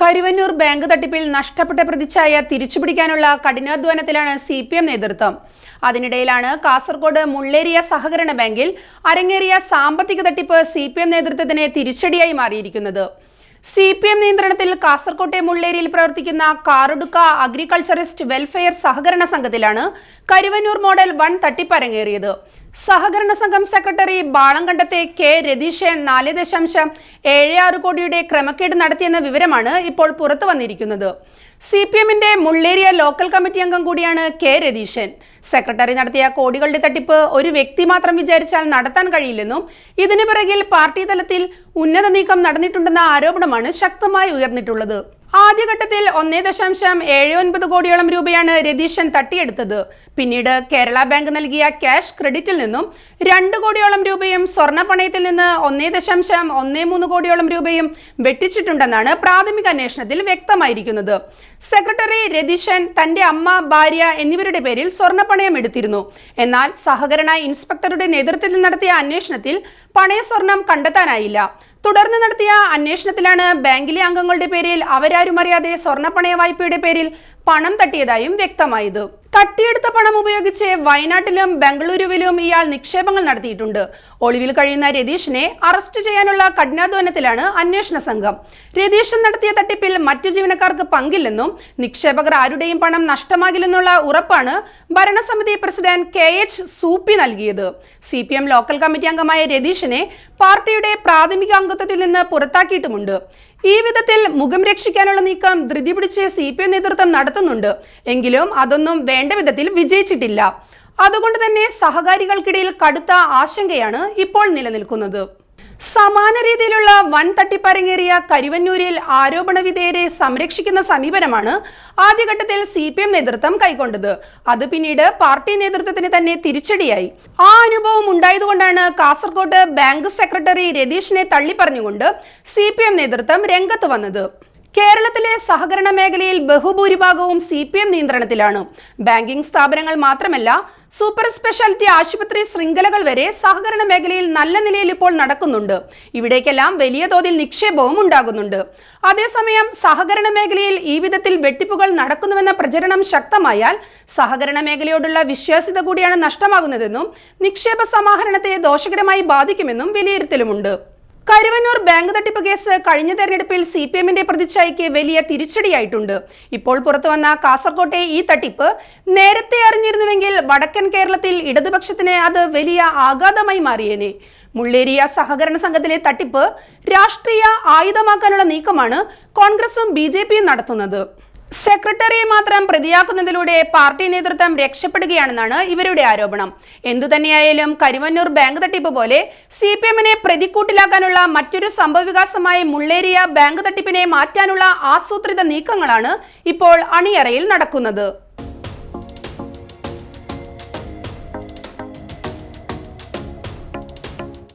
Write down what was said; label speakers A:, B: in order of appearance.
A: Karuvannur bank തട്ടിപ്പിൽ നഷ്ടപ്പെട്ട പ്രതിച്ഛായ തിരിച്ചുപിടിക്കാനുള്ള കഠിനാധ്വാനത്തിലാണ് സി പി എം നേതൃത്വം. അതിനിടയിലാണ് കാസർഗോഡ് മുള്ളേരിയ സഹകരണ ബാങ്കിൽ അരങ്ങേറിയ സാമ്പത്തിക തട്ടിപ്പ് സി പി എം നേതൃത്വത്തിന് തിരിച്ചടിയായി മാറിയിരിക്കുന്നത്. സി പി എം നിയന്ത്രണത്തിൽ കാസർകോട്ടെ മുള്ളേരിയിൽ പ്രവർത്തിക്കുന്ന കാറുടുക്ക അഗ്രികൾച്ചറിസ്റ്റ് വെൽഫെയർ സഹകരണ സംഘത്തിലാണ് കരുവന്നൂർ മോഡൽ വൺ തട്ടിപ്പ് അരങ്ങേറിയത്. സഹകരണ സംഘം സെക്രട്ടറി ബാളംകണ്ടത്തെ കെ രതീശൻ നാല് ദശാംശം ഏഴ് ആറ് കോടിയുടെ ക്രമക്കേട് നടത്തിയെന്ന വിവരമാണ് ഇപ്പോൾ പുറത്തു വന്നിരിക്കുന്നത്. സി പി എമ്മിന്റെ മുള്ളേരിയ ലോക്കൽ കമ്മിറ്റി അംഗം കൂടിയാണ് കെ രതീശൻ. സെക്രട്ടറി നടത്തിയ കോടികളുടെ തട്ടിപ്പ് ഒരു വ്യക്തി മാത്രം വിചാരിച്ചാൽ നടത്താൻ കഴിയില്ലെന്നും ഇതിനു പിറകിൽ പാർട്ടി തലത്തിൽ ഉന്നത നീക്കം നടന്നിട്ടുണ്ടെന്ന ആരോപണമാണ് ശക്തമായി ഉയർന്നിട്ടുള്ളത്. ആദ്യഘട്ടത്തിൽ ഒന്നേ ദശാംശം ഏഴ് ഒൻപത് കോടിയോളം രൂപയാണ് രതീശൻ തട്ടിയെടുത്തത്. പിന്നീട് കേരള ബാങ്ക് നൽകിയ ക്യാഷ് ക്രെഡിറ്റിൽ നിന്നും രണ്ട് കോടിയോളം രൂപയും സ്വർണ പണയത്തിൽ നിന്ന് ഒന്നേ ദശാംശം ഒന്നേ മൂന്ന് കോടിയോളം രൂപയും വെട്ടിച്ചിട്ടുണ്ടെന്നാണ് പ്രാഥമിക അന്വേഷണത്തിൽ വ്യക്തമായിരിക്കുന്നത്. സെക്രട്ടറി രതീശൻ തന്റെ അമ്മ ഭാര്യ എന്നിവരുടെ പേരിൽ സ്വർണപ്പണയം എടുത്തിരുന്നു. എന്നാൽ സഹകരണ ഇൻസ്പെക്ടറുടെ നേതൃത്വത്തിൽ നടത്തിയ അന്വേഷണത്തിൽ പണയ സ്വർണം കണ്ടെത്താനായില്ല. തുടർന്ന് നടത്തിയ അന്വേഷണത്തിലാണ് ബാങ്കിലെ അംഗങ്ങളുടെ പേരിൽ അവരാരും അറിയാതെ സ്വർണപ്പണയ വായ്പയുടെ പേരിൽ പണം തട്ടിയതായും വ്യക്തമായത്. തട്ടിയെടുത്ത പണം ഉപയോഗിച്ച് വയനാട്ടിലും ബംഗളൂരുവിലും ഇയാൾ നിക്ഷേപങ്ങൾ നടത്തിയിട്ടുണ്ട്. ഒളിവിൽ കഴിയുന്ന രതീഷിനെ അറസ്റ്റ് ചെയ്യാനുള്ള കഠിനാധ്വാനത്തിലാണ് അന്വേഷണ സംഘം. രതീഷൻ നടത്തിയ തട്ടിപ്പിൽ മറ്റു ജീവനക്കാർക്ക് പങ്കില്ലെന്നും നിക്ഷേപകർ ആരുടെയും പണം നഷ്ടമാകില്ലെന്നുള്ള ഉറപ്പാണ് ഭരണസമിതി പ്രസിഡന്റ് കെ എച്ച് സൂപ്പി നൽകിയത്. C P M local committee അംഗമായ രതീഷിനെ പാർട്ടിയുടെ പ്രാഥമിക അംഗത്വത്തിൽ നിന്ന് പുറത്താക്കിയിട്ടുമുണ്ട്. ഈ വിധത്തിൽ മുഖം രക്ഷിക്കാനുള്ള നീക്കം ധൃതി പിടിച്ച് സി പി എം നേതൃത്വം നടത്തുന്നുണ്ട്. എങ്കിലും അതൊന്നും വേണ്ട വിധത്തിൽ വിജയിച്ചിട്ടില്ല. അതുകൊണ്ട് തന്നെ സഹകാരികൾക്കിടയിൽ കടുത്ത ആശങ്കയാണ് ഇപ്പോൾ നിലനിൽക്കുന്നത്. സമാന രീതിയിലുള്ള വൻ തട്ടിപ്പരങ്ങേറിയ കരുവന്നൂരിൽ ആരോപണ വിധേയരെ സംരക്ഷിക്കുന്ന സമീപനമാണ് ആദ്യഘട്ടത്തിൽ സി പി എം നേതൃത്വം കൈക്കൊണ്ടത്. അത് പിന്നീട് പാർട്ടി നേതൃത്വത്തിന് തന്നെ തിരിച്ചടിയായി. ആ അനുഭവം ഉണ്ടായതുകൊണ്ടാണ് കാസർഗോഡ് ബാങ്ക് സെക്രട്ടറി രതീഷിനെ തള്ളിപ്പറഞ്ഞുകൊണ്ട് സി പി എം നേതൃത്വം രംഗത്ത് വന്നത്. കേരളത്തിലെ സഹകരണ മേഖലയിൽ ബഹുഭൂരിഭാഗവും സി പി എം നിയന്ത്രണത്തിലാണ്. ബാങ്കിംഗ് സ്ഥാപനങ്ങൾ മാത്രമല്ല സൂപ്പർ സ്പെഷ്യാലിറ്റി ആശുപത്രി ശൃംഖലകൾ വരെ സഹകരണ മേഖലയിൽ നല്ല നിലയിൽ ഇപ്പോൾ നടക്കുന്നുണ്ട്. ഇവിടേക്കെല്ലാം വലിയ തോതിൽ നിക്ഷേപവും ഉണ്ടാകുന്നുണ്ട്. അതേസമയം സഹകരണ മേഖലയിൽ ഈ വിധത്തിൽ വെട്ടിപ്പുകൾ നടക്കുന്നുവെന്ന പ്രചരണം ശക്തമായാൽ സഹകരണ മേഖലയോടുള്ള വിശ്വാസ്യത കൂടിയാണ് നഷ്ടമാകുന്നതെന്നും നിക്ഷേപ സമാഹരണത്തെ ദോഷകരമായി ബാധിക്കുമെന്നും വിലയിരുത്തലുമുണ്ട്. കരുവന്നൂർ ബാങ്ക് തട്ടിപ്പ് കേസ് കഴിഞ്ഞ തെരഞ്ഞെടുപ്പിൽ സി പി എമ്മിന്റെ പ്രതിച്ഛായയ്ക്ക് വലിയ തിരിച്ചടിയായിട്ടുണ്ട്. ഇപ്പോൾ പുറത്തുവന്ന കാസർകോട്ടെ ഈ തട്ടിപ്പ് നേരത്തെ അറിഞ്ഞിരുന്നുവെങ്കിൽ വടക്കൻ കേരളത്തിൽ ഇടതുപക്ഷത്തിന് അത് വലിയ ആഘാതമായി മാറിയേനെ. മുള്ളേരിയ സഹകരണ സംഘത്തിലെ തട്ടിപ്പ് രാഷ്ട്രീയ ആയുധമാക്കാനുള്ള നീക്കമാണ് കോൺഗ്രസും ബി നടത്തുന്നത്. സെക്രട്ടറിയെ മാത്രം പ്രതിയാക്കുന്നതിലൂടെ പാർട്ടി നേതൃത്വം രക്ഷപ്പെടുകയാണെന്നാണ് ഇവരുടെ ആരോപണം. എന്തുതന്നെയായാലും കരുവന്നൂർ ബാങ്ക് തട്ടിപ്പ് പോലെ സി പി എമ്മിനെ പ്രതിക്കൂട്ടിലാക്കാനുള്ള മറ്റൊരു സംഭവവികാസമായി മുള്ളേരിയ ബാങ്ക് തട്ടിപ്പിനെ മാറ്റാനുള്ള ആസൂത്രിത നീക്കങ്ങളാണ് ഇപ്പോൾ അണിയറയിൽ നടക്കുന്നത്.